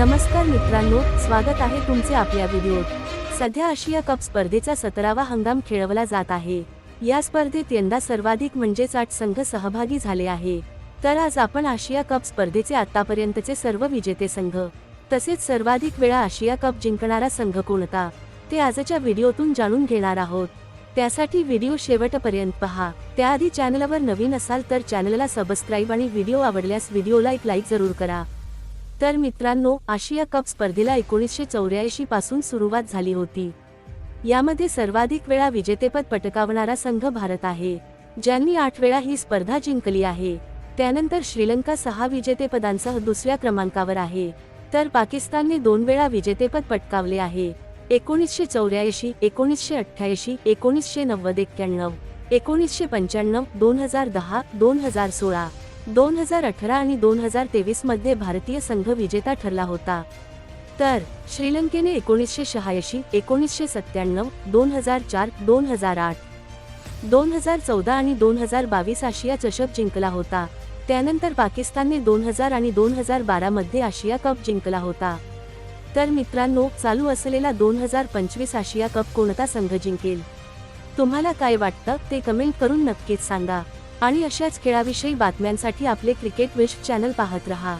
नमस्कार मित्रांनो स्वागत आहे तुमचे आपल्या व्हिडिओत. सध्या आशिया कप स्पर्धेचा सतरावा हंगाम खेळवला जात आहे. या स्पर्धेत यंदा सर्वाधिक म्हणजेच आठ संघ सहभागी झाले आहे. तर आज आपण आशिया कप स्पर्धेचे आतापर्यंतचे सर्व विजेते संघ तसेच सर्वाधिक वेळा आशिया कप जिंकणारा संघ कोणता ते आजच्या व्हिडिओतून जाणून घेणार आहोत. त्यासाठी व्हिडिओ शेवटपर्यंत पहा. त्याआधी चॅनलवर नवीन असाल तर चॅनलला सबस्क्राईब आणि व्हिडिओ आवडल्यास व्हिडिओला एक लाईक जरूर करा. तर मित्रांनो आशिया कप स्पर्धेला एकोणीसशे चौऱ्याऐंशी पासून सुरुवात झाली होती. यामध्ये सर्वाधिक वेळा विजेतेपद पटकावणारा संघ भारत आहे. ज्यांनी आठ वेळा ही स्पर्धा जिंकली आहे. त्यानंतर श्रीलंका सहा विजेतेपदांसह दुसऱ्या क्रमांकावर आहे. तर पाकिस्तानने दोन वेळा विजेतेपद पटकावले आहे. एकोणीसशे चौऱ्याऐंशी एकोणीसशे अठ्ठ्याऐंशी एकोणीसशे नव्वद एक्क्याण्णव एकोणीसशे पंच्याण्णव दोन हजार दहा दोन हजार सोळा. दोन हजार अठरा आणि दोन हजार तेवीसमध्ये भारतीय संघ विजेता ठरला होता. तर श्रीलंकेने एकोणीसशे शहाऐंशी एकोणीसशे सत्त्याण्णव दोन हजार चार दोन हजार आठ दोन हजार चौदा आणि दोन हजार बावीस आशिया चषक जिंकला होता. त्यानंतर पाकिस्तानने दोन हजार आणि दोन हजार बारा मध्ये आशिया कप जिंकला होता. तर मित्रांनो चालू असलेला दोन हजार पंचवीस आशिया कप कोणता संघ जिंकेल? तुम्हाला काय वाटतं? ते कमेंट करून नक्कीच सांगा. आणि अशाच खेळाविषयी बातम्यांसाठी आपले क्रिकेट विश चॅनल पाहत रहा.